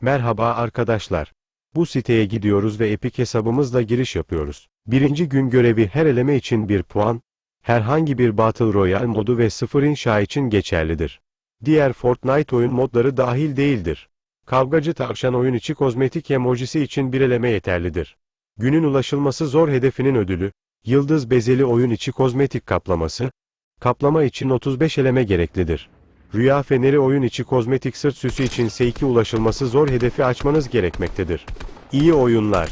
Merhaba arkadaşlar. Bu siteye gidiyoruz ve Epic hesabımızla giriş yapıyoruz. Birinci gün görevi her eleme için 1 puan, herhangi bir Battle Royale modu ve 0 inşa için geçerlidir. Diğer Fortnite oyun modları dahil değildir. Kavgacı tavşan oyun içi kozmetik emojisi için bir eleme yeterlidir. Günün ulaşılması zor hedefinin ödülü, yıldız bezeli oyun içi kozmetik kaplaması, kaplama için 35 eleme gereklidir. Rüya feneri oyun içi kozmetik sırt süsü için S2 ulaşılması zor hedefi açmanız gerekmektedir. İyi oyunlar.